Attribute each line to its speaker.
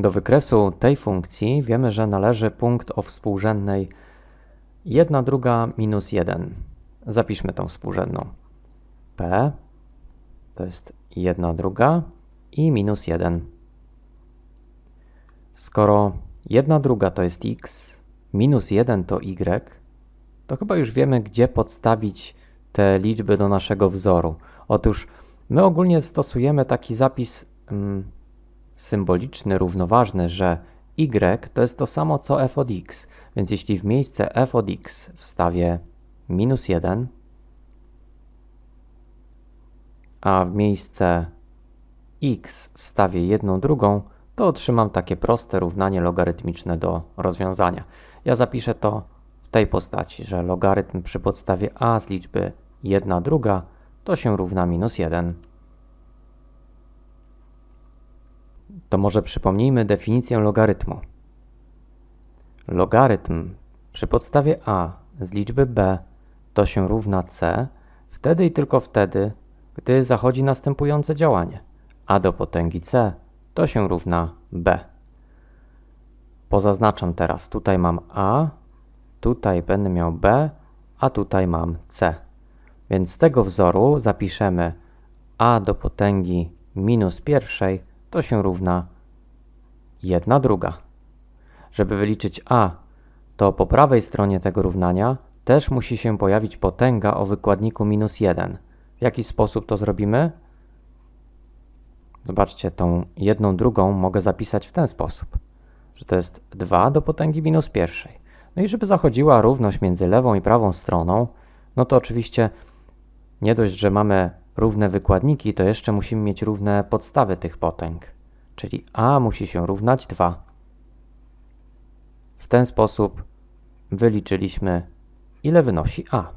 Speaker 1: Do wykresu tej funkcji wiemy, że należy punkt o współrzędnej 1 druga minus 1. Zapiszmy tą współrzędną. P to jest 1 druga i minus 1. Skoro 1 druga to jest x, minus 1 to y, to chyba już wiemy, gdzie podstawić te liczby do naszego wzoru. Otóż my ogólnie stosujemy taki zapis mm, symboliczny, równoważny, że y to jest to samo co f od x. Więc jeśli w miejsce f od x wstawię minus 1, a w miejsce x wstawię jedną drugą, to otrzymam takie proste równanie logarytmiczne do rozwiązania. Ja zapiszę to w tej postaci, że logarytm przy podstawie a z liczby 1 druga to się równa minus 1. To może przypomnijmy definicję logarytmu. Logarytm przy podstawie a z liczby b to się równa c wtedy i tylko wtedy, gdy zachodzi następujące działanie. a do potęgi c to się równa b. Pozaznaczam teraz. Tutaj mam a, tutaj będę miał b, a tutaj mam c. Więc z tego wzoru zapiszemy a do potęgi minus pierwszej to się równa 1 druga. Żeby wyliczyć a, to po prawej stronie tego równania też musi się pojawić potęga o wykładniku minus 1. W jaki sposób to zrobimy? Zobaczcie, tą jedną drugą mogę zapisać w ten sposób, że to jest 2 do potęgi minus pierwszej. No i żeby zachodziła równość między lewą i prawą stroną, no to oczywiście nie dość, że mamy równe wykładniki, to jeszcze musimy mieć równe podstawy tych potęg. Czyli a musi się równać 2. W ten sposób wyliczyliśmy, ile wynosi a.